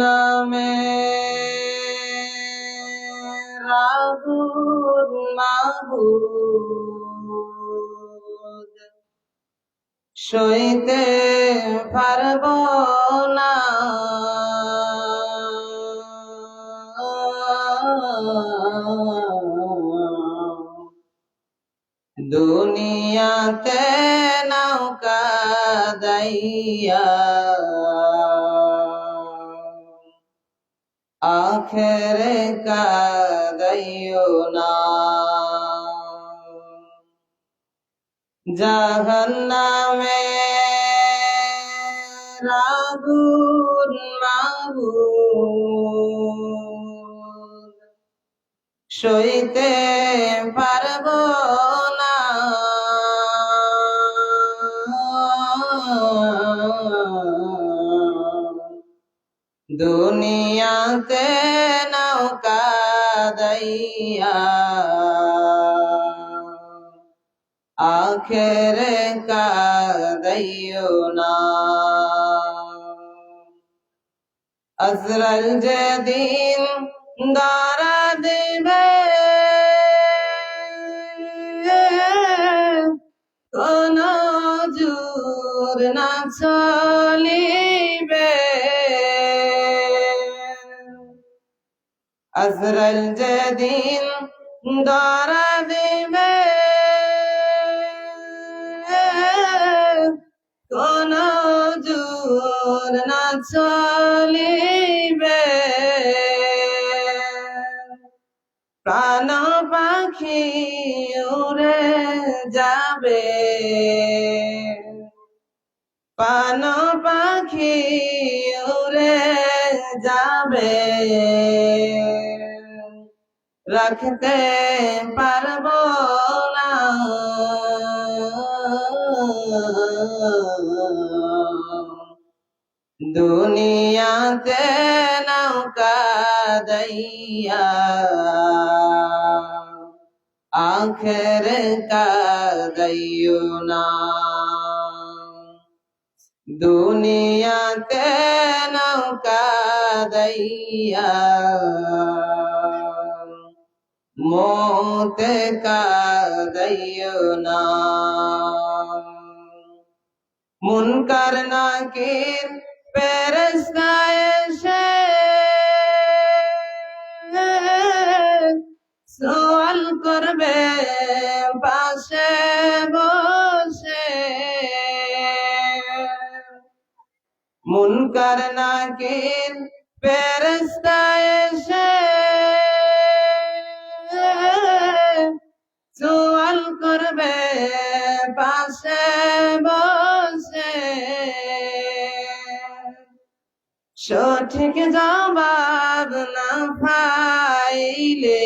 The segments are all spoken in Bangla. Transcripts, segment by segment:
নামে রাগুন মাহুদ সইতে পারব না। দুনিয়াতে নৌকা দাইয়া আখেরে কাদাইও না। জাহান্নামে রাগুন মাহুদ সইতে পারব না। দুনিয়াতে নৌকা দাইয়া। আখেরে কাদাইও না। আজরাল যেদিন দারা দেবে কোন জোর না চলিবে। আজরাল যেদিন দারা দেবে কোন জোর না চলিবে প্রাণ পাখি উড়ে যাবে পান পাখি উড়ে যাবে রাখতে পারব না। দুনিয়াতে নৌকা দাইয়া আখের কাদাইও না। দুনিয়াতে নৌকা দাইয়া মোতে কাদাইও না মুনকার নাকির পেরস্তায় এসে সওয়াল করবে, পাশে বসে। মুনকার নাকির পেরস্তায় এসে সঠিক জবাব না পাইলে।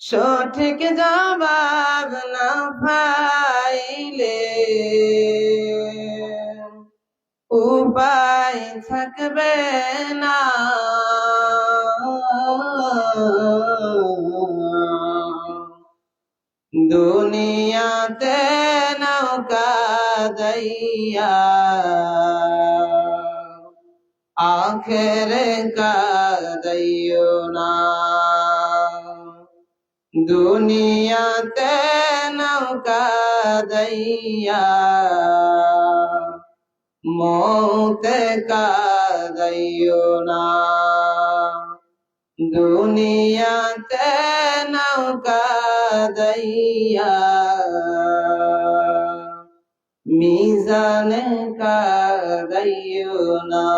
সঠিক জবাব না পাইলে উপায় থাকবে না। দুনিয়াতে নৌকা দাইয়া আখের কাদাইও না। দুনিয়াতে নৌকা দাইয়া মৌতে কাদাইও না। দুনিয়াতে নৌকা দাইয়া মিজানে কাদাইও না